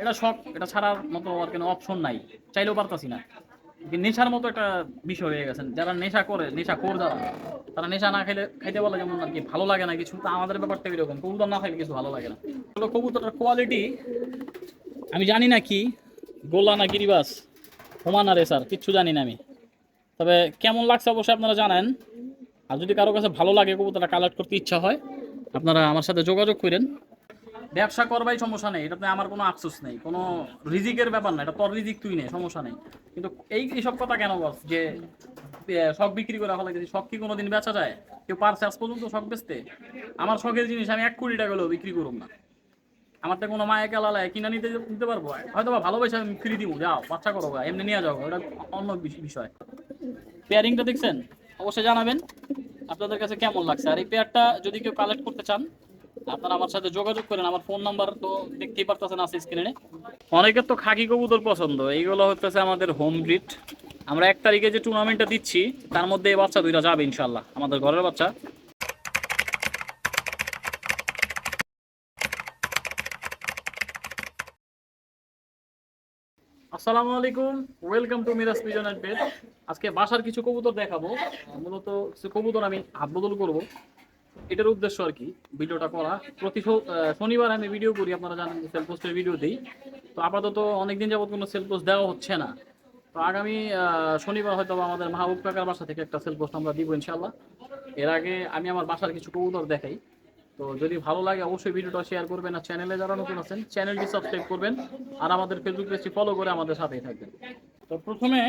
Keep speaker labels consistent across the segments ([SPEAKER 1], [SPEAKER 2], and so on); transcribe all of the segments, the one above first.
[SPEAKER 1] এটা শখ, এটা ছাড়ার মতো আর কোনো অপশন নাই। চাইলেও পারতাছি না। নেশার মতো একটা বিষয় হয়ে গেছেন যারা নেশা করে, নেশা কর যারা, তারা নেশা না খেলে খাইতে বলে যেমন আর কি ভালো লাগে না কিছু, তা আমাদের ব্যাপারটা এরকম। কবুতর না খাইলে কিছু ভালো লাগে না। হলো কবুতরটার কোয়ালিটি আমি জানি না কি, গোলা না গিরিবাস হোমানা রেসার, কিচ্ছু জানি না আমি। তবে কেমন লাগছে অবশ্যই আপনারা জানেন। আর যদি কারও কাছে ভালো লাগে কবুতরটা কালেক্ট করতে ইচ্ছা হয়, আপনারা আমার সাথে যোগাযোগ করেন। ব্যবসা করবাই সমস্যা নেই, এটাতে আমার কোনো আফসোস নেই, কোনো রিজিকের ব্যাপার না, এটা তোর রিজিক, তুই নেই সমস্যা নেই। কিন্তু এই এইসব কথা কেন বস যে শখ বিক্রি করে গেছি শখ কি কোনোদিন বেচা যায়? কেউ পারছে আজ পর্যন্ত শখ বেচতে? আমার শখের জিনিস আমি এক কোটি টাকা হলেও বিক্রি করুম না। আমার তো কোনো মায়ে কেলালায় কিনা নিতে নিতে পারব? হয়তো বা ভালোবাসে আমি ফ্রি দিব যাও, বাচ্চা করো এমনি নিয়ে যাও ওটা অন্য বিষ- বিষয়। পেয়ারিংটা দেখছেন? অবশ্যই জানাবেন। আপনাদের কাছে কেমন লাগছে? আর এই পেয়ারটা যদি কেউ কালেক্ট করতে চান আপনারা আমার সাথে যোগাযোগ করেন, আমার ফোন নাম্বার তো দেখতেই পারতেছেন আছে স্ক্রিনে অনেকের তো খাকি কবুতর পছন্দ, এইগুলো হচ্ছে আমাদের হোম ব্রিড আমরা এক তারিখে যে টুর্নামেন্টটা দিচ্ছি, তার মধ্যে এই বাচ্চা দুইটা যাবে ইনশাল্লাহ আমাদের ঘরের বাচ্চা। আসসালামু আলাইকুম welcome to Miraj pigeon and আজকে বাসার কিছু কবুতর দেখাবো, মূলত কবুতর আমি হাত বদল করব। এটার উদ্দেশ্য আর কি, ভিডিওটা করা। প্রতি শনিবার আমি ভিডিও করি, আপনারা জানেন সেল পোস্টের ভিডিও দিই। তো আপাতত অনেকদিন যাবত কোনো সেল পোস্ট দেওয়া হচ্ছে না। তো আগামী শনিবার হয়তো আমাদের মাহবুব কাকার বাসা থেকে একটা সেল পোস্ট আমরা দিব ইনশাল্লাহ এর আগে আমি আমার বাসার কিছু কবুতর দেখাই। তো যদি ভালো লাগে অবশ্যই ভিডিওটা শেয়ার করবেন আর চ্যানেলে যারা নতুন আছেন চ্যানেলটি সাবস্ক্রাইব করবেন। আর আমাদের ফেসবুক পেজটি ফলো করে আমাদের সাথেই থাকবেন। তো প্রথমে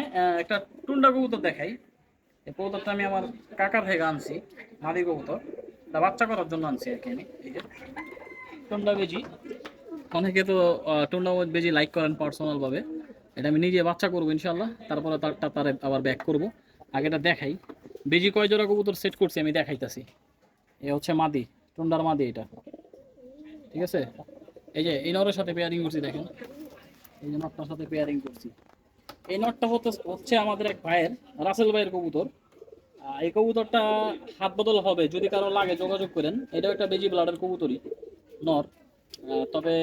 [SPEAKER 1] একটা টুন্ডা কবুতর দেখাই। এই কবুতরটা আমি আমার কাকার থেকে আনছি, মাদি কবুতর। তা বাচ্চা করার জন্য আনছি আর কি আমি টুন্ডা বেজি। অনেকে তো টুন্ডা বেজি লাইক করেন পার্সোনালভাবে এটা আমি নিজে বাচ্চা করব ইনশাল্লাহ তারপরে তারটা তারে আবার ব্যাক করব। আগেটা দেখাই। বেজি কয় জোড়া কবুতর সেট করছি আমি দেখাইতাছি। এ হচ্ছে মাদি, টুন্ডার মাদি এটা। ঠিক আছে? এই যে এই নরের সাথে পেয়ারিং করছি দেখেন। এই যে নটটার সাথে পেয়ারিং করছি। এই নটটা হচ্ছে আমাদের এক ভাইয়ের, রাসেল ভাইয়ের কবুতর। এই কবুতরটা হাত বদল হবে যদি কারও লাগে, যোগাযোগ করেন। এটাও একটা বেজি ব্লাডের কবুতরই, নর। তবে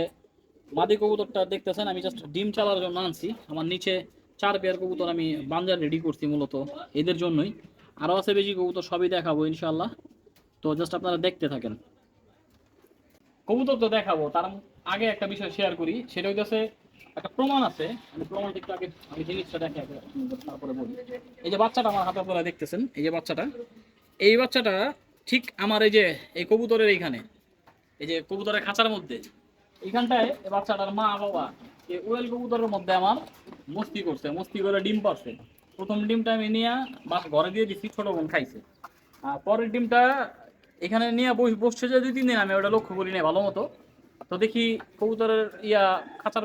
[SPEAKER 1] মাদি কবুতরটা দেখতেছেন, আমি জাস্ট ডিম চালার জন্য আনছি। আমার নিচে চার পেয়ার কবুতর আমি বাঞ্জার রেডি করছি মূলত এদের জন্যই। আরও আছে বেজি কবুতর, সবই দেখাবো ইনশাল্লাহ তো জাস্ট আপনারা দেখতে থাকেন। কবুতর তো দেখাবো, তার আগে একটা বিষয় শেয়ার করি। সেটা হইতেছে একটা প্রমাণ আছে। আমি প্রমাণটা একটু আগে আমি জিনিসটা দেখে তারপরে বলি। এই যে বাচ্চাটা আমার হাতে আপনারা দেখতেছেন, এই যে বাচ্চাটা। এই বাচ্চাটা ঠিক আমার এই যে, এই কবুতরের এইখানে। এই যে কবুতরের খাঁচার মধ্যে। এইখানটায় এই বাচ্চাটার মা বাবা, এই উড়েল কবুতরের মধ্যে আমার মস্তি করছে, মস্তি করে ডিম পারছে প্রথম ডিমটা আমি নিয়ে বাস ঘরে দিয়ে দিচ্ছি ছোট বোন খাইছে। আর পরের ডিমটা এখানে নিয়ে বস- বসছে যে দুই, তিন দিন, আমি ওটা লক্ষ্য করি না ভালো মতো। তো দেখি কবুতরের ইয়া খাঁচার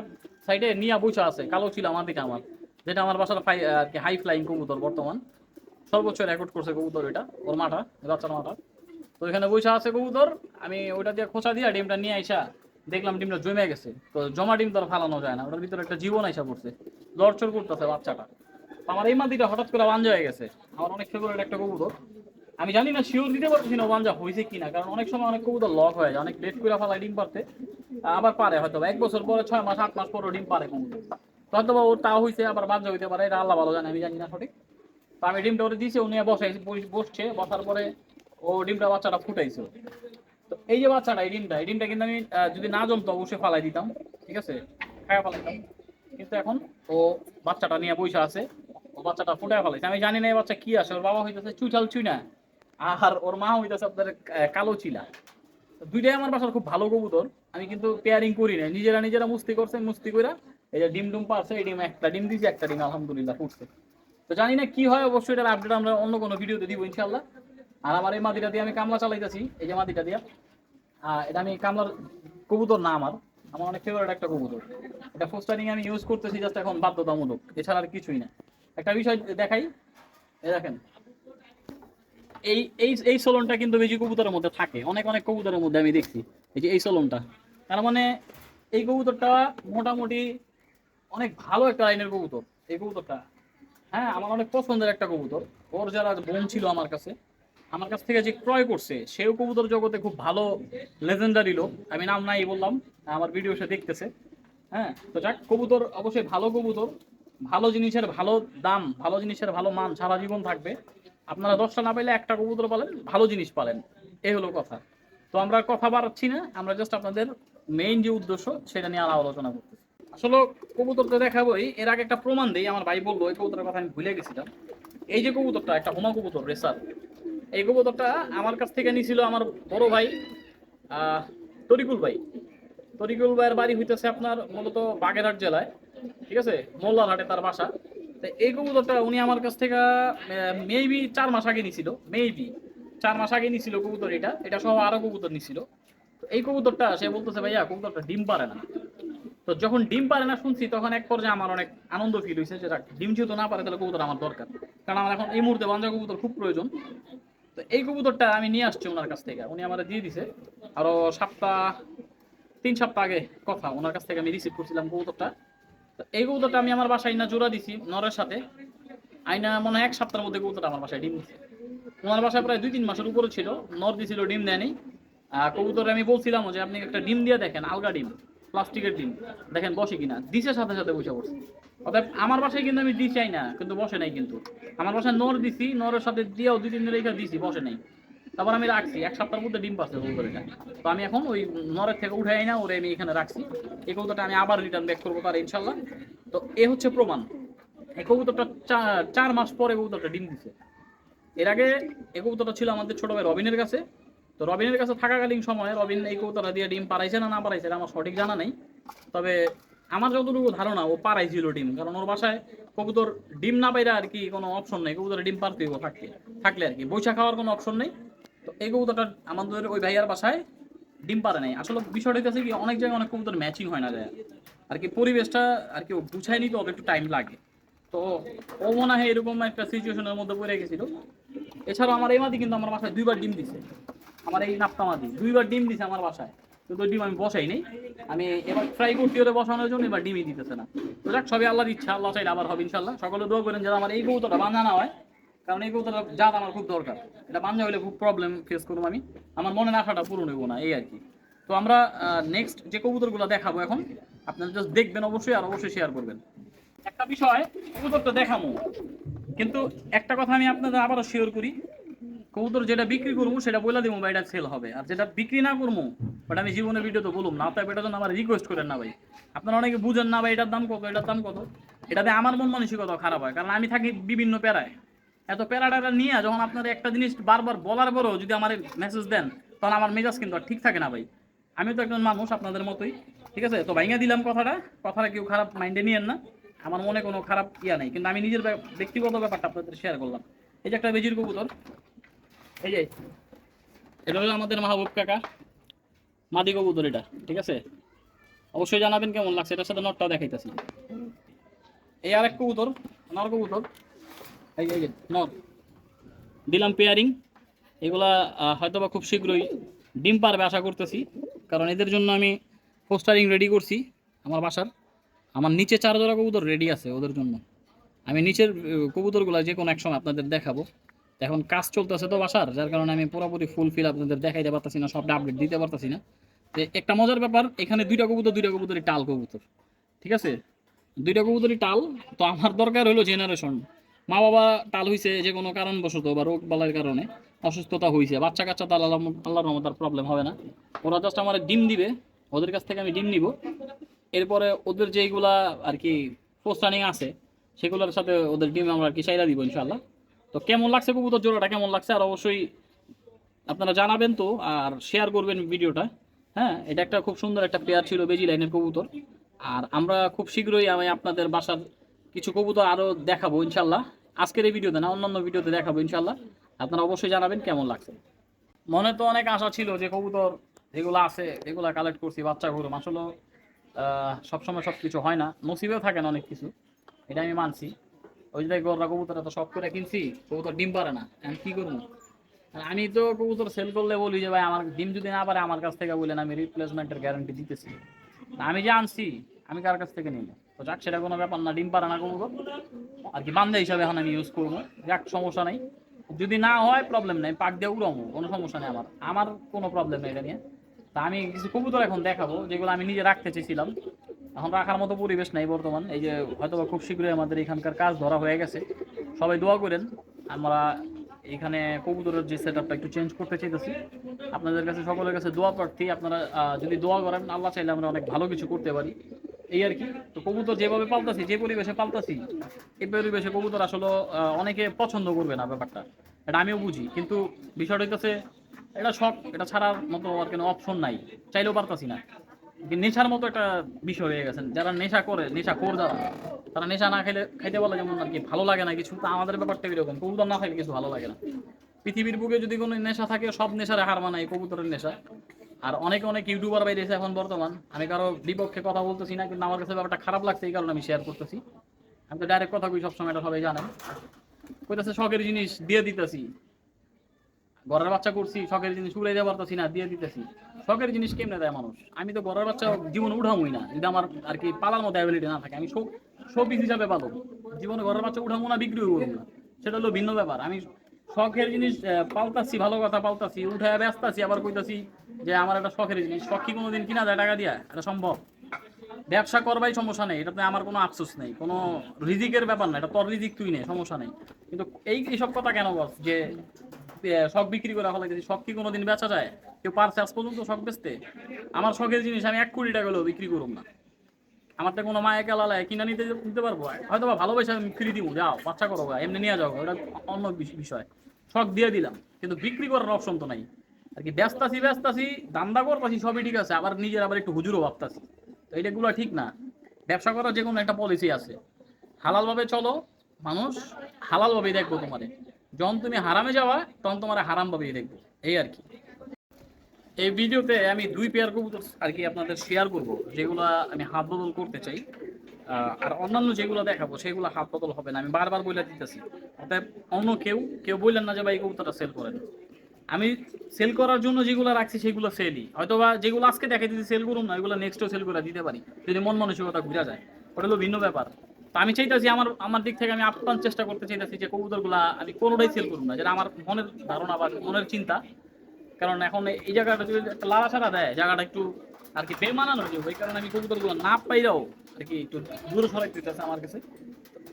[SPEAKER 1] সাইডে নিয়া বসে আছে, কালো ছিল আমার দিকে আমার। যেটা আমার বাসার ফাই আর কি হাই ফ্লাইং কবুতর বর্তমান। সর্বোচ্চ রেকর্ড করছে কবুতর এটা, ওর মাটা বাচ্চার মাটা তো এখানে বসে আছে কবুতর, আমি ওইটা দিয়ে খোঁচা দিয়ে ডিমটা নিয়ে আইসা দেখলাম ডিমটা জমে গেছে। তো জমা ডিম তো আর ফালানো যায় না, ওটার ভিতরে একটা জীবন আইসা পড়ছে। লড়চড় করতেছে বাচ্চাটা। আমার এই মাদিটা হঠাৎ করে বাঞ্জা হয়ে গেছে। আমার অনেক ফেভারিট একটা কবুতর। আমি জানি না শিওর দিতে পারছি না বাঞ্জা হয়েছে কিনা, কারণ অনেক সময় অনেক কবুতর লক হয়ে যায়, অনেক লেট করে ফেলায় ডিম পারতে। আবার পারে হয়তো এক বছর পরে ছয় মাস, আট মাস পরও ডিম পারে হয়তো ওর তা হয়েছে আবার হইতে পারে, এটা আল্লাহ ভালো জানে, আমি জানি না সঠিক। আমি ডিমটা ওরে দিয়েছি নিয়ে বসে বসছে, বসার পরে ও ডিমটা বাচ্চাটা ফুটাইছে। তো এই যে বাচ্চাটা, এই ডিমটা এই ডিমটা কিন্তু আমি যদি না জমতো অবশ্যই ফালাই দিতাম, ঠিক আছে? ফালাইতাম। কিন্তু এখন ও বাচ্চাটা নিয়ে বসে আছে, ও বাচ্চাটা ফুটায় ফেলাইছে। আমি জানি না এই বাচ্চা কি আছে, ওর বাবা হইতেছে চুইটাল চুইনা, আর ওর মা হইতেছে আপনার কালো চিলা। দুইটাই আমার বাসার খুব ভালো কবুতর। আমি কিন্তু পেয়ারিং করি না নিজেরা নিজেরা মুস্তি করছে মুস্তি কইরা এই যে ডিম ডুম পারছে এই ডিম একটা ডিম দিছি একটা ডিম আলহামদুলিল্লাহ ফুটছে। তো জানি না কি হয় অবশ্যই এটার আপডেট আমরা অন্য কোনো ভিডিওতে দিব ইনশাল্লাহ আর আমার এই মাদিটা দিয়ে আমি কামলা চালাইতেছি এই যে মাদিটা দিয়া। আহ, এটা আমি কামলার কবুতর না আমার আমার অনেক ফেভারিট একটা কবুতর। এটা ফোস্টারিং আমি ইউজ করতেছি জাস্ট এখন বাধ্যতামূলক এছাড়া আর কিছুই না। একটা বিষয় দেখাই এই দেখেন এই এই এই সোলনটা কিন্তু বেশি কবুতরের মধ্যে থাকে। অনেক অনেক কবুতরের মধ্যে আমি দেখছি, এই যে এই সোলনটা তার মানে এই কবুতরটা মোটামুটি অনেক ভালো একটা লাইনের কবুতর, এই কবুতরটা। হ্যাঁ আমার অনেক পছন্দের একটা কবুতর। ওর যারা বোন ছিল আমার কাছে, আমার কাছ থেকে যে ক্রয় করছে, সেও কবুতর জগতে খুব ভালো লেজেন্ডারি লোক। আমি নাম নাই বললাম, আমার ভিডিও সে দেখতেছে। হ্যাঁ তো যাক, কবুতর অবশ্যই ভালো কবুতর। ভালো জিনিসের ভালো দাম, ভালো জিনিসের ভালো মান সারা জীবন থাকবে। আপনারা দশটা না পাইলে একটা কবুতর পালেন, ভালো জিনিস পালেন। এই হলো কথা। তো আমরা কথা বাড়াচ্ছি না, আমরা জাস্ট আপনাদের মেইন যে উদ্দেশ্য, সেটা নিয়ে আলাপ আলোচনা করতেছি। আসলে কবুতর তো দেখাবোই, এর আগে একটা প্রমাণ দেই, আমার ভাই বলল, এই কবুতরের কথা আমি ভুলে গেছিলাম। এই যে কবুতরটা, একটা হোমা কবুতর, রেসার। এই কবুতরটা আমার কাছ থেকে নিয়েছিল আমার বড় ভাই তরিকুল ভাই। তরিকুল ভাইয়ের বাড়ি হইতেছে আপনার মূলত বাগেরহাট জেলায়, ঠিক আছে? মোল্লারহাটে তার বাসা। তো এই কবুতরটা উনি আমার কাছ থেকে মেবি চার মাস আগে নিছিল মেবি চার মাস আগে নিছিল কবুতর এটা এটা সহ আরও কবুতর নিছিল। এই কবুতরটা, সে বলতেছে, ভাইয়া, কবুতরটা ডিম পারে না। তো যখন ডিম পারে না শুনছি, তখন এক পর্যায়ে আমার অনেক আনন্দ ফিল হয়েছে যে ডিম যেহেতু না পারে, তাহলে কবুতর আমার দরকার। কারণ আমার এখন এই মুহূর্তে বাঞ্জা কবুতর খুব প্রয়োজন। তো এই কবুতরটা আমি নিয়ে আসছি ওনার কাছ থেকে। উনি আমার দিয়ে দিছে। আরও সপ্তাহ, তিন সপ্তাহ আগে কথা, ওনার কাছ থেকে আমি রিসিভ করছিলাম কবুতরটা। এই কবুতরটা আমি আমার বাসায় না জোড়া দিছি, নরের সাথে। আইনা মনে হয় এক সপ্তাহের মধ্যে কবুতরটা আমার বাসায় ডিম দিছে। ওনার বাসায় প্রায় দুই তিন মাসের উপরে ছিল, নর দিছিল, ডিম দেয়নি। কবুতরে আমি বলছিলাম যে, আপনি একটা ডিম দিয়ে দেখেন, আলগা ডিম, প্লাস্টিকের ডিম। দেখেন বসে কিনা, দিছে সাথে সাথে বসে পড়ছে। অর্থাৎ আমার বাসায় কিন্তু আমি দিই চাই না কিন্তু বসে নাই কিন্তু। আমার বাসায় নর দিছি, নরের সাথে দিয়েও দুই তিন দিন রেখে দিছি, বসে নাই। তারপর আমি রাখছি, এক সপ্তাহের মধ্যে ডিম পাচ্ছে কবুতরটা তো আমি এখন ওই নরের থেকে উঠাই না ওরে আমি এখানে রাখছি। এই কবুতরটা আমি আবার রিটার্ন ব্যাক করব তার ইনশাল্লাহ। তো এ হচ্ছে প্রমাণ। এই কবুতরটা চার মাস পরে কবুতরটা ডিম দিছে। এর আগে এই কবুতরটা ছিল আমাদের ছোট ভাই রবিনের কাছে। তো রবিনের কাছে থাকাকালীন সময়ে রবিন এই কবুতরটা দিয়ে ডিম পারাইছে না না পারাইছে আমার সঠিক জানা নেই। তবে আমার যতটুকু ধারণা, ও পারাইছিল ডিম। কারণ ওর বাসায় কবুতর ডিম না পাইরা আর কি কোনো অপশন নেই। কবুতর ডিম পারতে হইব থাকলে আর কি। বৈশা খাওয়ার কোনো অপশন নেই। এই কবুতরটা আমাদের ওই ভাইয়ার বাসায় ডিম পারে নাই। আসলে বিষয়টা হচ্ছে কি, অনেক জায়গায় অনেক কবুতর ম্যাচিং হয় না যায়। আর কি পরিবেশটা আর কি গুছায় নিতে একটু টাইম লাগে। তো ও মনে হয় এরকম একটা সিচুয়েশনের মধ্যে পড়ে গেছিল। এছাড়াও আমার এই মাদি কিন্তু আমার বাসায় দুইবার ডিম দিছে। আমার এই নাপ্তা মাদি দুইবার ডিম দিছে আমার বাসায়। কিন্তু ডিম আমি বসাই নেই। আমি এবার ট্রাই করছি ওরে বসানোর জন্য, এবার ডিমই দিতেছে না। তো যাক, সবই আল্লাহর ইচ্ছা, আল্লাহ চাইলে আবার হবে ইনশাল্লাহ সকলে দোয়া করেন যাতে আমার এই কবুতরটা বাঁধা না হয়। কারণ এই কবুতরটা জাত আমার খুব দরকার। এটা বাঁধা হলে খুব প্রবলেম ফেস করব আমি। আমার মনের আশাটা পূরণ হইব না, এই আর কি তো আমরা নেক্সট যে কবুতরগুলো দেখাবো এখন, আপনারা জাস্ট দেখবেন অবশ্যই আর অবশ্যই শেয়ার করবেন। একটা বিষয় কবুতরটা দেখামো। কিন্তু একটা কথা আমি আপনাদের আবারও শেয়ার করি, কবুতর যেটা বিক্রি করব সেটা বলে দিব ভাই এটা সেল হবে। আর যেটা বিক্রি না করব, ওটা আমি জীবনে ভিডিও তো বলুম না। তো এটা জন্য আমার রিকোয়েস্ট করেন না ভাই। আপনারা অনেকে বুঝেন না ভাই, এটার দাম কত, এটার দাম কত? এটাতে আমার মন মানসিকতা খারাপ হয়, কারণ আমি থাকি বিভিন্ন প্যারায় এত প্যারাটা নিয়ে যখন আপনার একটা জিনিস বারবার বলার পরেও যদি আমার মেসেজ দেন, তখন আমার মেজাজ কিন্তু আর ঠিক থাকে না ভাই। আমি তো একজন মানুষ আপনাদের মতোই, ঠিক আছে? তো ভাইঙ্গা দিলাম কথাটা কথাটা কেউ খারাপ মাইন্ডে নিয়েন না। আমার মনে কোনো খারাপ ইয়া নেই, কিন্তু আমি নিজের ব্যক্তিগত ব্যাপারটা আপনাদের শেয়ার করলাম। এই যে একটা বেজির কবুতর, এই যে, এটা হলো আমাদের মাহবুব কাকা, মাদি কবুতর এটা, ঠিক আছে? অবশ্যই জানাবেন কেমন লাগছে, এটার সাথে নটটা দেখাইতেছি এই আরেক কবুতর নর কবুতর। দিলাম পেয়ারিং এগুলা হয়তোবা খুব শীঘ্রই ডিম পারবে আশা করতেছি। কারণ এদের জন্য আমি পোস্টারিং রেডি করছি আমার বাসার। আমার নিচে চার জোড়া কবুতর রেডি আছে ওদের জন্য। আমি নিচের কবুতরগুলা যে কোনো এক সময় আপনাদের দেখাবো। এখন কাজ চলতেছে তো বাসার, যার কারণে আমি পুরোপুরি ফুল ফিল আপনাদের দেখাইতে পারতেছি না, সবটা আপডেট দিতে পারতেছি না। যে একটা মজার ব্যাপার, এখানে দুইটা কবুতর, দুইটা কবুতরই টাল কবুতর। ঠিক আছে? দুইটা কবুতরই টাল, তো আমার দরকার হলো জেনারেশন মা বাবা টাল হইছে যে কোনো কারণবশত বা রোগ বালার কারণে অসুস্থতা হয়েছে বাচ্চা কাচ্চা তাল আল্লাহ আল্লাহর রহমত আর প্রবলেম হবে না। ওরা জাস্ট আমার ডিম দিবে, ওদের কাছ থেকে আমি ডিম নিব। এরপরে ওদের যেইগুলা আর কি পোস্ট রানিং আছে, সেগুলোর সাথে ওদের ডিম আমরা আর কি চাইলা দিব ইনশাল্লাহ তো কেমন লাগছে কবুতর জোড়াটা, কেমন লাগছে? আর অবশ্যই আপনারা জানাবেন তো আর শেয়ার করবেন ভিডিওটা। হ্যাঁ এটা একটা খুব সুন্দর একটা পেয়ার ছিল বেজি লাইনের কবুতর। আর আমরা খুব শীঘ্রই আমি আপনাদের বাসার কিছু কবুতর আরও দেখাবো ইনশাল্লাহ আজকের এই ভিডিওতে না অন্যান্য ভিডিওতে দেখাবো ইনশাল্লাহ আপনারা অবশ্যই জানাবেন কেমন লাগছে। মনে তো অনেক আশা ছিল যে কবুতর যেগুলো আছে এগুলা কালেক্ট করছি বাচ্চা গরু আসলে সবসময় সব কিছু হয় না। নসিবেও থাকে না অনেক কিছু। এটা আমি মানছি। ওই যে গররা কবুতর তো সব করে কিনছি কবুতর ডিম পারে না। আমি কি করব? আমি তো কবুতর সেল করলে বলি যে ভাই আমার ডিম যদি না পারে আমার কাছ থেকে বলেন আমি রিপ্লেসমেন্টের গ্যারান্টি দিতেছি। না, আমি যে আনছি আমি কার কাছ থেকে নিব? তো যাক, সেটা কোনো ব্যাপার না, ডিম পাড়া না করব আর কি বান্ধা হিসাবে এখন আমি ইউজ করব। যাক, সমস্যা নেই। যদি না হয় প্রবলেম নেই, পাক দিয়ে উড়াবো, কোনো সমস্যা নেই আমার। আমার কোনো প্রবলেম নেই এটা নিয়ে। তা আমি কিছু কবুতর এখন দেখাবো, যেগুলো আমি নিজে রাখতে চেয়েছিলাম। এখন রাখার মতো পরিবেশ নাই বর্তমান। এই যে হয়তো খুব শীঘ্রই আমাদের এখানকার কাজ ধরা হয়ে গেছে। সবাই দোয়া করেন, আমরা এখানে কবুতরের যে সেট আপটা একটু চেঞ্জ করতে চাইতেছি। আপনাদের কাছে, সকলের কাছে দোয়া প্রার্থী। আপনারা যদি দোয়া করেন, আল্লাহ চাইলে আমরা অনেক ভালো কিছু করতে পারি। এই আর কি, তো কবুতর যেভাবে পালতাছি, যে পরিবেশে পালতাছি, এই পরিবেশে কবুতর আসলে অনেকে পছন্দ করবে না ব্যাপারটা। এটা আমিও বুঝি, কিন্তু বিষয়টা হইতেছে, এটা শখ, এটা ছাড়ার মতো আর কোনো অপশন নাই। চাইলেও পারতাছি না। নেশার মতো একটা বিষয় হয়ে গেছেন যারা নেশা করে, নেশা কর যারা, তারা নেশা না খেলে, খাইতে বলে যেমন আর কি, ভালো লাগে না কিছু, তা আমাদের ব্যাপারটা এরকম। কবুতর না খাইলে কিছু ভালো লাগে না। পৃথিবীর বুকে যদি কোনো নেশা থাকে, সব নেশারে হার মানায় কবুতরের নেশা। আর অনেক অনেক ইউটিউবার বাইরেছে এখন বর্তমান। আমি কারও বিপক্ষে কথা বলতেছি না, কিন্তু আমার কাছে ব্যাপারটা খারাপ লাগছে, এই কারণে আমি শেয়ার করতেছি। আমি তো ডাইরেক্ট কথা কই, সবসময় এটা সবাই জানেন কইতাছে, শখের জিনিস দিয়ে দিতেছি। ঘরের বাচ্চা করছি, শখের জিনিস উড়ে যাবার পারতেছি না, দিয়ে দিতেছি। শখের জিনিস কেমনে দেয় মানুষ? আমি তো ঘরের বাচ্চা জীবন উঠামই না, যদি আমার আর কি পালার মতো অ্যাবিলিটি না থাকে, আমি শোক শোপিস হিসাবে পালো। জীবনে ঘরের বাচ্চা উঠামো না বিক্রিও করব না। সেটা হলো ভিন্ন ব্যাপার। আমি শখের জিনিস পাল্টাচ্ছি ভালো কথা পাল্টাচ্ছি উঠে ব্যস্ত আছি, আবার কইতাছি যে আমার একটা শখের জিনিস। শখ কি কোনোদিন কিনা যায় টাকা দিয়া? এটা সম্ভব। ব্যবসা করবাই সমস্যা নেই। এটাতে আমার কোনো আফসোস নেই। কোনো রিজিকের ব্যাপার না। এটা তোর রিজিক, তুই নেই সমস্যা নেই। কিন্তু এই এইসব কথা কেন বস যে শখ বিক্রি করে ফেলা গেছি শখ কি কোনোদিন বেচা যায়? কেউ পারছে আজ পর্যন্ত শখ বেচতে? আমার শখের জিনিস, আমি এক কোটি টাকা হলেও বিক্রি করুম না। আমার তো কোনো মায়া কেলালায় কিনা নিতে নিতে পারব? হয়তো বা ভালোবাসা আমি ফ্রি দিব যাও, বাচ্চা করো এমনি নিয়ে যাও ওটা অন্য বিষয়। শখ দিয়ে দিলাম। কিন্তু বিক্রি করার অপশন তো নাই। আর কি ব্যস্ত আছি ব্যস্ত আছি দান্দা করতাছি, সবই ঠিক আছে, আবার নিজের আবার একটু হুজুরও ভাবতাছি। তো এইটাগুলো ঠিক না। ব্যবসা করার যে কোনো একটা পলিসি আছে। হালালভাবে চলো, মানুষ হালালভাবেই দেখব তোমারে। যখন তুমি হারামে যাওয়া তখন তোমার হারামভাবেই দেখব। এই আর কি। এই ভিডিওতে আমি দুই পেয়ার কবুতর আর কি আপনাদের শেয়ার করব। যেগুলো আমি হাত বদল করতে চাই। আর অন্যান্য যেগুলো দেখাবো, সেগুলো হাত বদল হবে না। আমি বারবার বলে দিতেছি। অতএব অন্য কেউ কেউ বললেন না যে ভাই কবুতরটা সেল করেন। আমি সেল করার জন্য যেগুলো রাখছি সেগুলো সেলই হয়তো বা যেগুলো আজকে দেখে যদি সেল করুন না এগুলো নেক্সটও সেল করে দিতে পারি। যদি মন মানসিকতা ঘুরে যায়। ওটা হলো ভিন্ন ব্যাপার। তো আমি চাইতেছি আমার আমার দিক থেকে আমি আপ্রাণ চেষ্টা করতে চাইতেছি যে কবুতরগুলা আমি কোনোটাই সেল করুন না। যেটা আমার মনের ধারণা বা মনের চিন্তা। কারণ এখন এই জায়গাটা যদি একটা লাড়া দেয়, জায়গাটা একটু আর কি বেমানানো যাবে। ওই কারণে আমি কবুতরগুলো না পাইরাও আর কি একটু দূরে সরাই দিতেছে আমার কাছে।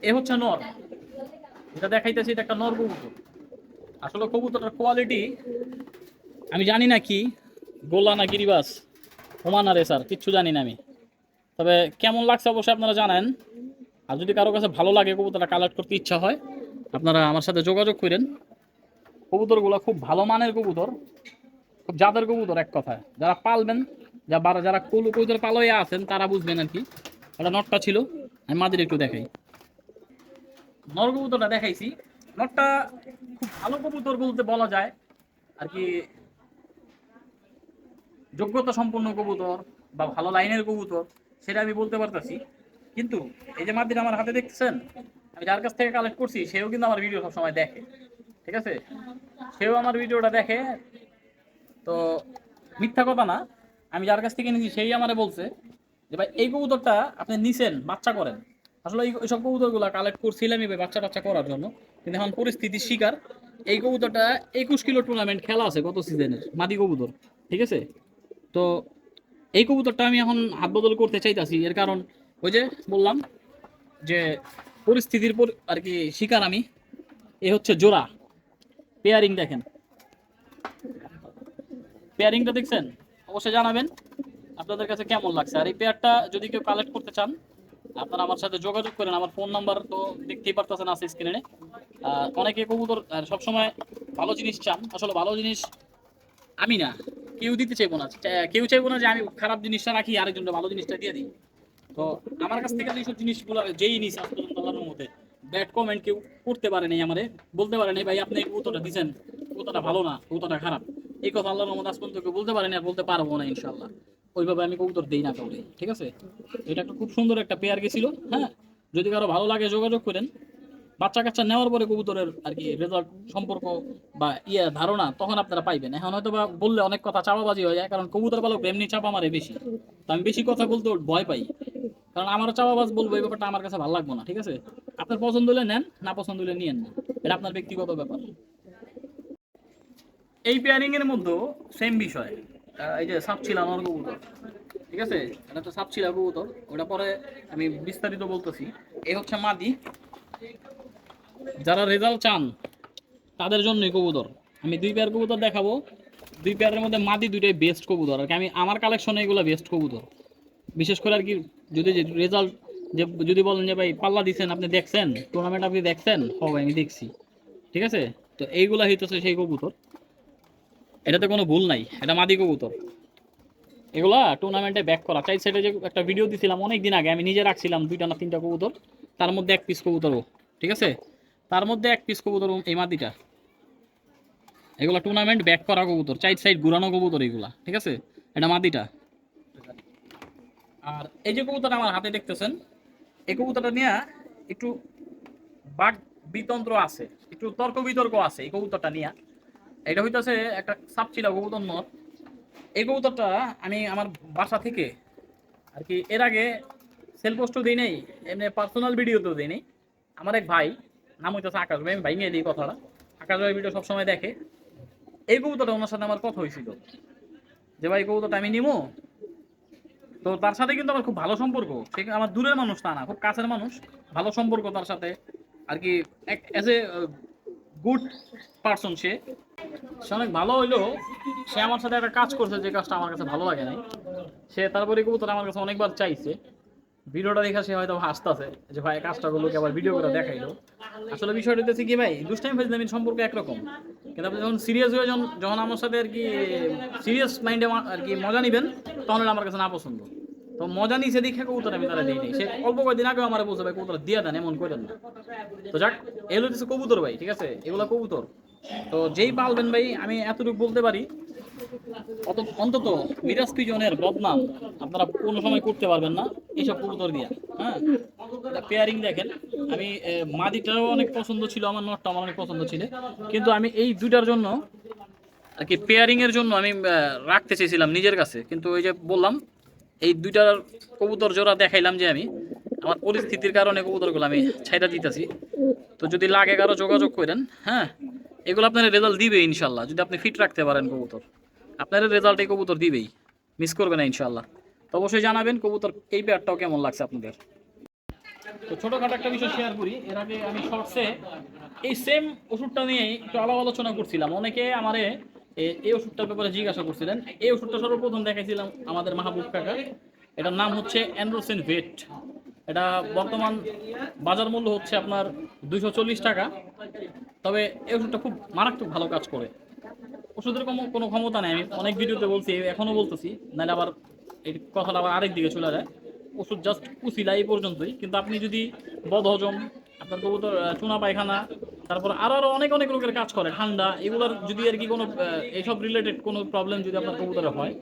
[SPEAKER 1] এ হচ্ছে নর। এটা দেখাইতেছি এটা একটা নর কবুতর। আসলে কবুতরটার কোয়ালিটি আমি জানি না কি গোলা না গিরিবাস ওমানা রেসার, কিচ্ছু জানি না আমি। তবে কেমন লাগছে অবশ্যই আপনারা জানেন। আর যদি কারও কাছে ভালো লাগে কবুতরটা কালেক্ট করতে ইচ্ছা হয়, আপনারা আমার সাথে যোগাযোগ করেন। কবুতরগুলো খুব ভালো মানের কবুতর, খুব যাদের কবুতর এক কথায়। যারা পালবেন, যা বারা- যারা কলু কবুতর পালয়ে আছেন, তারা বুঝবেন আর কি। এটা নটটা ছিল, আমি মাদের একটু দেখাই। নর কবুতরটা দেখাইছি। নটটা খুব ভালো কবুতর বলতে বলা যায়। আর কি যোগ্যতা সম্পন্ন কবুতর বা ভালো লাইনের কবুতর, সেটা আমি বলতে পারতেছি। কিন্তু এই যে মাদির আমার হাতে দেখতেছেন, আমি যার কাছ থেকে কালেক্ট করছি, সেও কিন্তু আমার ভিডিও সবসময় দেখে। ঠিক আছে? সেও আমার ভিডিওটা দেখে। তো মিথ্যা কথা না, আমি যার কাছ থেকে নিয়েছি, সেই আমারে বলছে যে, ভাই, এই কবুতরটা আপনি নিছেন, বাচ্চা করেন। আসলে এই এইসব কবুতরগুলো কালেক্ট করছিলাম এই বাচ্চা টাচ্চা করার জন্য। কিন্তু এখন পরিস্থিতির শিকার। এই কবুতরটা একুশ কিলো টুর্নামেন্ট খেলা আছে গত সিজনের মাদি কবুতর, ঠিক আছে? তো এই কবুতরটা আমি এখন হাত বদল করতে চাইতাছি, এর কারণ ওই যে বললাম যে পরিস্থিতির পর আর কি শিকার আমি, এ হচ্ছে জোড়া। পেয়ারিং দেখেন। পেয়ারিংটা দেখছেন? অবশ্যই জানাবেন। আপনাদের কাছে কেমন লাগছে? আর এই পেয়ারটা যদি কেউ কালেক্ট করতে চান আপনারা আমার সাথে যোগাযোগ করেন, আমার ফোন নাম্বার তো দেখতেই পারতেছেন আছে স্ক্রিনে অনেকে কবুতর সবসময় ভালো জিনিস চান, আসলে ভালো জিনিস আমি না, কেউ দিতে চাইব না। কেউ চাইব না যে আমি খারাপ জিনিসটা রাখি আরেকজন ভালো জিনিসটা দিয়ে দিই। তো আমার কাছ থেকে যেসব জিনিসগুলো যেই আজ আল্লাহর মধ্যে ব্যাড কমেন্ট কেউ করতে পারে নাই আমারে, বলতে পারে নাই, ভাই, আপনি এই কবুতরটা দিছেন, কবুতরটা ভালো না, কবুতরটা খারাপ। এই কথা মধ্যে আজ পর্যন্ত কেউ বলতে পারেনি আর বলতে পারব না ইনশাল্লাহ ওইভাবে আমি কবুতর দেই না কাউরে, ঠিক আছে? এটা একটা খুব সুন্দর একটা পেয়ার গেছিল হ্যাঁ? যদি কারও ভালো লাগে যোগাযোগ করেন। বাচ্চা কাচ্চা নেওয়ার পরে কবুতরের আর কি রেজাল্ট সম্পর্ক বা ইয়ে ধারণা তখন আপনারা পাইবেন। এখন হয়তো বা বললে অনেক কথা চাপাবাজি হয়ে যায়, কারণ কবুতর পালক এমনি চাপা মারে বেশি। তো আমি বেশি কথা বলতে ভয় পাই। কারণ আমারও চাপাবাজ বলব, এই ব্যাপারটা আমার কাছে ভালো লাগবে না, ঠিক আছে? আপনার পছন্দ হলে নেন, না পছন্দ হলে নিয়েন না। এটা আপনার ব্যক্তিগত ব্যাপার। এই পেয়ারিং এর মধ্যেও সেম বিষয়। এই যে সাপ ছিল আমার কবুতর, ঠিক আছে? এটা তো সাপ কবুতর, ওটা পরে আমি বিস্তারিত বলতেছি। এই হচ্ছে মাদি। যারা রেজাল্ট চান, তাদের জন্যই কবুতর। আমি দুই পেয়ার কবুতর দেখাবো। দুই পেয়ারের মধ্যে মাদি দুইটাই বেস্ট কবুতর। আর কি, আমি, আমার কালেকশনে এগুলো বেস্ট কবুতর। বিশেষ করে আর কি, যদি রেজাল্ট যে, যদি বলেন যে, ভাই, পাল্লা দিচ্ছেন আপনি দেখছেন? টুর্নামেন্ট আপনি দেখছেন? হবে আমি দেখছি। ঠিক আছে? তো এইগুলা হইতেছে সেই কবুতর। এটাতে কোনো ভুল নাই, এটা মাদি কবুতর। এগুলা টুর্নামেন্টে ব্যাক করা। চাই সেটা যে একটা ভিডিও দিছিলাম অনেক দিন আগে, আমি নিজে রাখছিলাম দুইটা না তিনটা কবুতর। তার মধ্যে এক পিস কবুতরও ঠিক আছে? তার মধ্যে এক পিস কবুতর এই মাদিটা। এগুলা টুর্নামেন্ট ব্যাক করা কবুতর চাইড সাইড ঘুরানো কবুতর এগুলা, ঠিক আছে? এটা মাদিটা। আর এই যে কবুতরটা আমার হাতে দেখতেছেন, এই কবুতরটা নিয়ে একটু বাঘ বিতন্ত্র আছে, একটু তর্ক বিতর্ক আছে এই কবুতরটা নিয়ে। এটা হইতেছে একটা সাপ ছিল কবুতর নর এই কবুতরটা আমি আমার বাসা থেকে আর কি এর আগে সেল পোস্টও দিই নেই, এমনি পার্সোনাল ভিডিওতেও দিই নেই। আমার এক ভাই, নাম হইতেছে আকাশ ভাই, আমি ভাই নিয়ে দিই কথাটা। আকাশ ভাই ভিডিও সবসময় দেখে। এই কবুতরটা ওনার সাথে আমার কথা হয়েছিল যে ভাই কবুতরটা আমি নিবো তো তার সাথে কিন্তু আমার খুব ভালো সম্পর্ক। সে আমার দূরের মানুষ তা না, খুব কাছের মানুষ। ভালো সম্পর্ক তার সাথে। আর কি এক অ্যাজ এ গুড পার্সন সে। সে অনেক ভালো হইলেও সে আমার সাথে একটা কাজ করছে যে কাজটা আমার কাছে ভালো লাগে নাই। সে তারপরে কবুতর আমার কাছে অনেকবার চাইছে। ভিডিওটা দেখে সে হয়তো হাসতেছে যে ভাই কাজটা গুলোকে আবার ভিডিও করে দেখাইলো। আসলে বিষয়টা হচ্ছে কি ভাই, দুষ্টাইম ফেজলামিন সম্পর্ক একরকম। কিন্তু আপনি যখন সিরিয়াস হয়ে যখন যখন আমার সাথে আর কি সিরিয়াস মাইন্ডে আর কি মজা নিবেন, তখন আমার কাছে না পছন্দ। তো মজা নিছে দেখে কবুতর আমি তারা দিই নাই। সে অল্প কয়েকদিন আগে আমার বলছে, ভাই, কবুতর দিয়ে দেন, এমন করেন না। তো যাক এগুলো হচ্ছে কবুতর ভাই, ঠিক আছে? এগুলো কবুতর। তো যেই পালবেন ভাই আমি এতটুকু বলতে পারি অন্তত মিরাজ পিজনের বদনাম আপনারা কোনো সময় করতে পারবেন না এইসব কবুতর দিয়া হ্যাঁ? পেয়ারিং দেখেন আমি এ, মাদিটাও অনেক পছন্দ ছিল আমার নটটা আমার অনেক পছন্দ ছিল কিন্তু আমি এই দুইটার জন্য আর কি পেয়ারিং এর জন্য আমি রাখতে চেয়েছিলাম নিজের কাছে কিন্তু ওই যে বললাম এই দুইটার কবুতর জোড়া দেখাইলাম যে আমি আমার পরিস্থিতির কারণে কবুতরগুলো আমি ছাইটা দিতেছি। তো যদি লাগে কারও যোগাযোগ করেন হ্যাঁ? এগুলো আপনার রেজাল্ট দিবে ইনশাল্লাহ যদি আপনি ফিট রাখতে পারেন কবুতর। আপনার রেজাল্ট এই কবুতর দিবেই মিস করবে না ইনশাল্লাহ তো অবশ্যই জানাবেন কবুতর এই পেয়ারটাও কেমন লাগছে আপনাদের। তো ছোটোখাটো একটা বিষয় শেয়ার করি, এর আগে আমি শর্টসে এই সেম ওষুধটা নিয়ে একটু আলাপ আলোচনা করছিলাম। অনেকে আমারে এই ওষুধটার ব্যাপারে জিজ্ঞাসা করছিলেন। এই ওষুধটা সর্বপ্রথম দেখাইছিলাম আমাদের মাহবুব কাকা। এটার নাম হচ্ছে অ্যান্ড্রোসেন ভেট এটা বর্তমান বাজার মূল্য হচ্ছে আপনার চল্লিশ টাকা। তবে এই ওষুধটা খুব মারাত্মক ভালো কাজ করে। ওষুধের কোনো কোনো ক্ষমতা নেই। আমি অনেক ভিডিওতে বলছি, এখনও বলতেছি, নাহলে আবার এই কথাটা আবার আরেক দিকে চলে যায়। ওষুধ জাস্ট কুচিলা এই পর্যন্তই। কিন্তু আপনি যদি বদহজম আপনার কবুতর চুনা পায়খানা তারপর আরও আরও অনেক অনেক রোগের কাজ করে ঠান্ডা এগুলোর যদি আর কি কোনো আহ, এইসব রিলেটেড কোনো প্রবলেম যদি আপনার কবুতরে হয়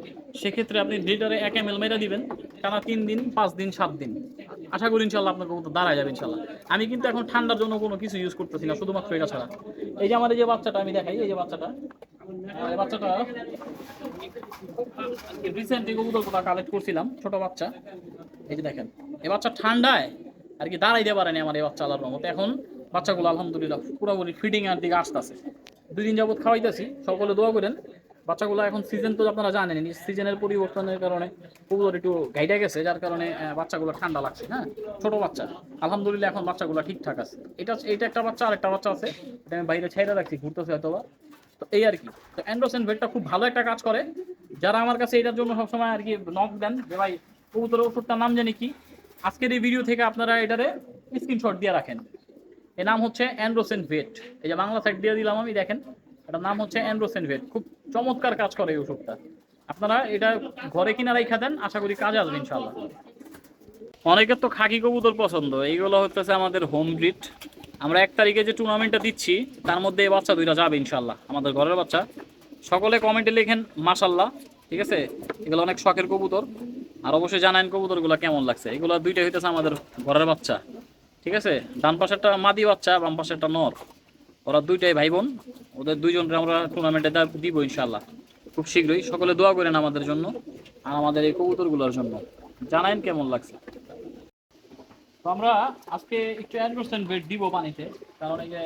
[SPEAKER 1] সেক্ষেত্রে আপনি লিটারে এক এম এল মেরা দিবেন টানা তিন দিন পাঁচ দিন সাত দিন। আশা করি ইনশাল্লাহ আপনার কবুতর দাঁড়ায় যাবে ইনশাল্লাহ আমি কিন্তু এখন ঠান্ডার জন্য কোনো কিছু ইউজ করতেছি না শুধুমাত্র এটা ছাড়া। এই যে আমার এই যে বাচ্চাটা আমি দেখাই এই যে বাচ্চাটা। এই বাচ্চাটা রিসেন্টলি কবুতরগুলো কালেক্ট করছিলাম ছোট বাচ্চা। এই যে দেখেন এই বাচ্চা ঠান্ডায় আর কি দাঁড়াইতে পারেনি আমার এই বাচ্চা আল্লাহর মতো এখন বাচ্চাগুলো আলহামদুলিল্লাহ পুরোপুরি ফিডিং এর দিকে আসতেছে। দুই দিন যাবত খাওয়াইতেছি, সকলে দোয়া করেন। বাচ্চাগুলো এখন সিজন তো আপনারা জানেন সিজনের পরিবর্তনের কারণে কবুতর একটু গাইডে গেছে, যার কারণে বাচ্চাগুলো ঠান্ডা লাগছে হ্যাঁ? ছোট বাচ্চা। আলহামদুলিল্লাহ এখন বাচ্চাগুলো ঠিকঠাক আছে। এটা এটা একটা বাচ্চা, আরেকটা বাচ্চা আছে, এটা আমি বাইরে ছেড়ে রাখছি, ঘুরতেছে হয়তো বা। তো এই আর কি। তো অ্যান্ড্রোসেন ভেটটা খুব ভালো একটা কাজ করে। যারা আমার কাছে এটার জন্য সবসময় আর কি নক দেন যে, ভাই, কবুতরের ওষুধটার নাম জানি কি? আজকের এই ভিডিও থেকে আপনারা এটারে স্ক্রিনশট দিয়ে রাখেন। এর নাম হচ্ছে অ্যান্ড্রোসেন ভেট এই যে বাংলা সাইড দিয়ে দিলাম আমি, দেখেন, এটার নাম হচ্ছে অ্যান্ড্রোসেন ভেট খুব চমৎকার কাজ করে এই ওষুধটা। আপনারা এটা ঘরে কিনা রেখা দেন, আশা করি কাজে আসবে ইনশাল্লাহ অনেকের তো খাকি কবুতর পছন্দ। এইগুলো হচ্ছে আমাদের হোম ব্রিড আমরা এক তারিখে যে টুর্নামেন্টটা দিচ্ছি, তার মধ্যে এই বাচ্চা দুইটা যাবে ইনশাল্লাহ আমাদের ঘরের বাচ্চা। সকলে কমেন্টে লেখেন মাশাল্লাহ ঠিক আছে? এগুলো অনেক শখের কবুতর। আর অবশ্যই জানান কবুতরগুলো কেমন লাগছে। এগুলো দুইটা হইতেছে আমাদের ঘরের বাচ্চা। ঠিক আছে? ডান পাশেরটা মাদি বাচ্চা, বাম পাশেরটা নর। ওরা দুইটাই ভাই বোন ওদের দুইজনকে আমরা টুর্নামেন্টে দিব ইনশাল্লাহ খুব শীঘ্রই। সকলে দোয়া করেন আমাদের জন্য আর আমাদের এই কবুতরগুলোর জন্য। জানাইন কেমন লাগছে? তো আমরা আজকে একটু অ্যান্ড্রোসেন বেড দিব পানিতে। কারণ এই যে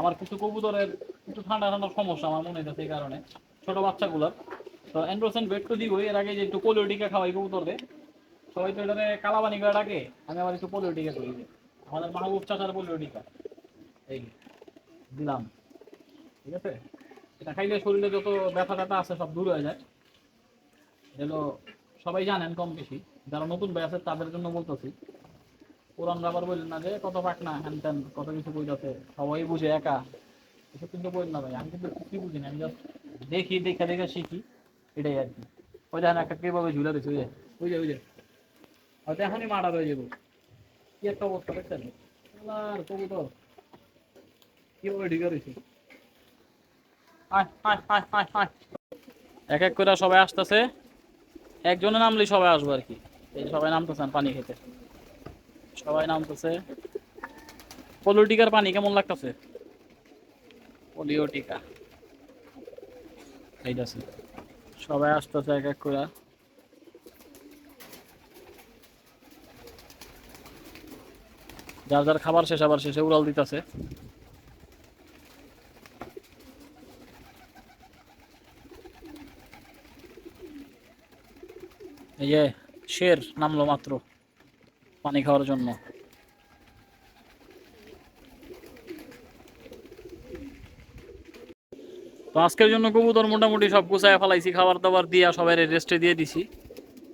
[SPEAKER 1] আমার কিছু কবুতরের একটু ঠান্ডা ঠান্ডার সমস্যা, আমার মনে হইতেছে এই কারণে। ছোট বাচ্চাগুলোর। তো অ্যান্ড্রোসেন বেড তো দিবই। এর আগে যে একটু পোলিও টিকা খাওয়াই কবুতরদের সবাই তো এটাতে কালাবানি করে ডাকে। আমি আবার একটু পোলিও টিকা করি। আমাদের মাহবুব চাচার পোলিও টিকা। এই দিলাম। ঠিক আছে? এটা খাইলে শরীরে যত ব্যথা ট্যাথা আছে সব দূর হয়ে যায়। এগুলো সবাই জানেন কম বেশি। যারা নতুন ভাই আছে তাদের জন্য বলতেছি। পুরান ব্যাপার বললেন না যে, কত পাক না, হ্যান ত্যান, কত কিছু বইতেছে সবাই বুঝে একা। এসব কিন্তু বললেন না ভাই। আমি কিন্তু কিছুই বুঝি না। আমি just দেখি, দেখে দেখে শিখি। এটাই আর কি। ওই দেখেন একটা কীভাবে ঝুলে দিচ্ছে ওই যে ওই যে হয়তো এখনই মারা রয়ে যাব। কি একটা অবস্থা দেখছেন আর কবুতর। কীভাবে ঢিকে রয়েছে এক এক করে সবাই আসতেছে। একজনে নামলেই সবাই আসব আর কি। এই সবাই নামতেছেন পানি খেতে। সবাই নামতেছে। পোলিও টিকার পানি কেমন লাগতেছে? পোলিও টিকা। এইটাছে সবাই আসতেছে এক এক করে। যার যার খাবার শেষ, আবার শেষে উড়াল দিতেছে। এই যে, শের নামলো মাত্র পানি খাওয়ার জন্য। আজকের জন্য কবুতর মোটামুটি সব গুছায় ফেলাইছি, খাবার দাবার দিয়া সবাই রেস্টে দিয়ে দিছি।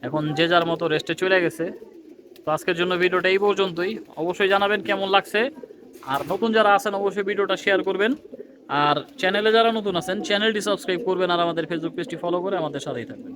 [SPEAKER 1] এখন যে যার মতো রেস্টে চলে গেছে। তো আজকের জন্য ভিডিওটা এই পর্যন্তই। অবশ্যই জানাবেন কেমন লাগছে। আর নতুন যারা আছেন, অবশ্যই ভিডিওটা শেয়ার করবেন। আর চ্যানেলে যারা নতুন আছেন চ্যানেলটি সাবস্ক্রাইব করবেন আর আমাদের ফেসবুক পেজটি ফলো করে আমাদের সাথেই থাকবেন।